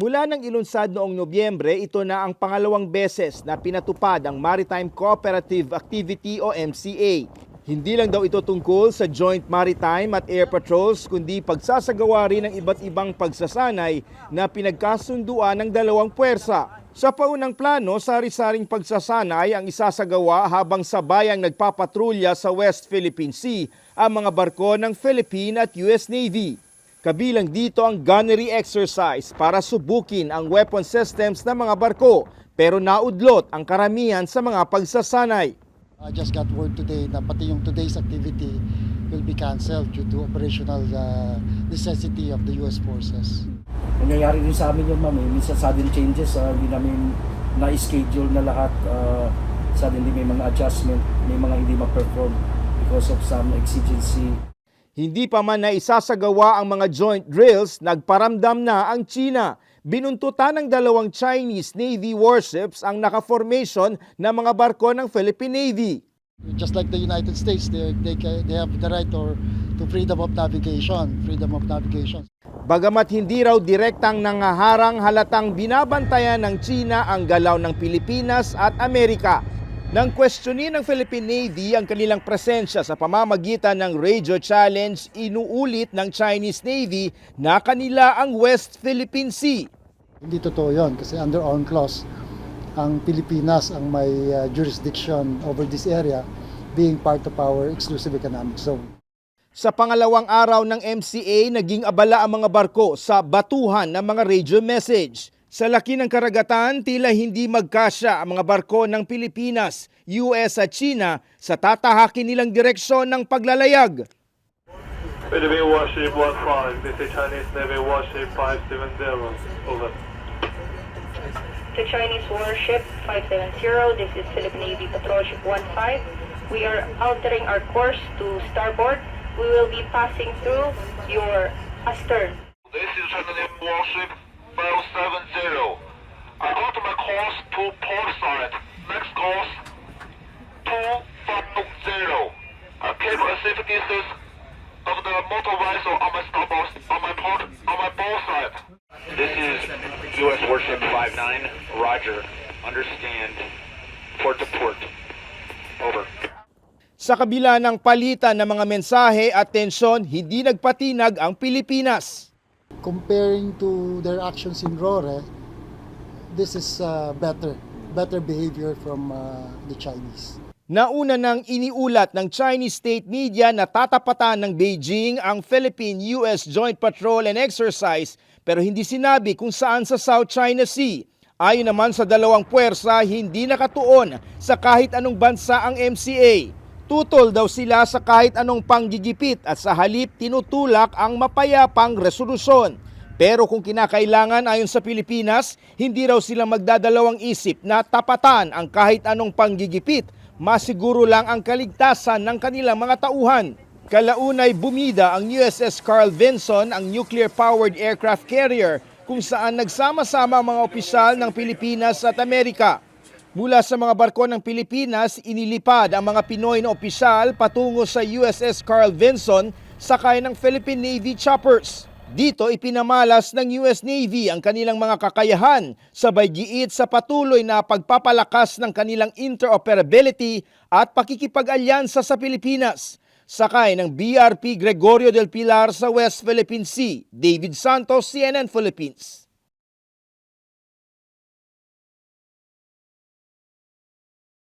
Mula ng ilunsad noong Nobyembre, ito na ang pangalawang beses na pinatupad ang Maritime Cooperative Activity o MCA. Hindi lang daw ito tungkol sa Joint Maritime at Air Patrols, kundi pagsasagawa rin ng iba't ibang pagsasanay na pinagkasunduan ng dalawang puwersa. Sa paunang plano, sari-saring pagsasanay ang isasagawa habang sabayang nagpapatrolya sa West Philippine Sea ang mga barko ng Philippine at US Navy. Kabilang dito ang gunnery exercise para subukin ang weapon systems ng mga barko pero naudlot ang karamihan sa mga pagsasanay. I just got word today na pati yung today's activity will be canceled due to operational uh, necessity of the US forces. Nangyayari din sa amin yung ma'am, eh. minsan sudden changes, ah, hindi namin na-schedule na lahat. ah, suddenly may mga adjustment, may mga hindi ma-perform because of some exigency. Hindi pa man na isasagawa ang mga joint drills, nagparamdam na ang China. Binuntutan ng dalawang Chinese Navy warships ang naka-formation ng mga barko ng Philippine Navy. Just like the United States, they, they, they have the right or, to freedom of navigation, freedom of navigation. Bagamat hindi raw direktang nangaharang halatang binabantayan ng China ang galaw ng Pilipinas at Amerika. Nang questionin ng Philippine Navy ang kanilang presensya sa pamamagitan ng radio challenge, inuulit ng Chinese Navy na kanila ang West Philippine Sea. Hindi totoo yon kasi under UNCLOS, ang Pilipinas ang may uh, jurisdiction over this area being part of our exclusive economic zone. Sa pangalawang araw ng MCA, naging abala ang mga barko sa batuhan ng mga radio message. Sa laki ng karagatan, tila hindi magkasya ang mga barko ng Pilipinas, US at China sa tatahakin nilang direksyon ng paglalayag. Philippine Warship 15, this is Chinese Navy Warship 570, over. to Chinese warship 570. This is Philippine Navy Patrol Ship 15. We are altering our course to starboard. We will be passing through your astern. This is Chinese Warship 570. I alter my course to port side. Next course 250. I keep a safe distance of the motor vessel on my starboard, on my port, on my bow side. This is U.S. Warship 59. Roger. Understand. Port to port. Over. Sa kabila ng palitan ng mga mensahe at tensyon, hindi nagpatinag ang Pilipinas. Comparing to their actions in Rore, this is uh, better, better behavior from uh, the Chinese. Nauna nang iniulat ng Chinese state media na tatapatan ng Beijing ang Philippine-US Joint Patrol and Exercise pero hindi sinabi kung saan sa South China Sea. Ayon naman sa dalawang puwersa, hindi nakatuon sa kahit anong bansa ang MCA. Tutol daw sila sa kahit anong panggigipit at sa halip tinutulak ang mapayapang resolusyon. Pero kung kinakailangan ayon sa Pilipinas, hindi raw sila magdadalawang isip na tapatan ang kahit anong panggigipit masiguro lang ang kaligtasan ng kanilang mga tauhan. Kalaunay bumida ang USS Carl Vinson, ang nuclear-powered aircraft carrier, kung saan nagsama-sama ang mga opisyal ng Pilipinas at Amerika. Mula sa mga barko ng Pilipinas, inilipad ang mga Pinoy na opisyal patungo sa USS Carl Vinson sakay ng Philippine Navy choppers. Dito ipinamalas ng US Navy ang kanilang mga kakayahan sabay giit sa patuloy na pagpapalakas ng kanilang interoperability at pakikipag-alyansa sa Pilipinas. Sakay ng BRP Gregorio del Pilar sa West Philippine Sea, David Santos, CNN Philippines.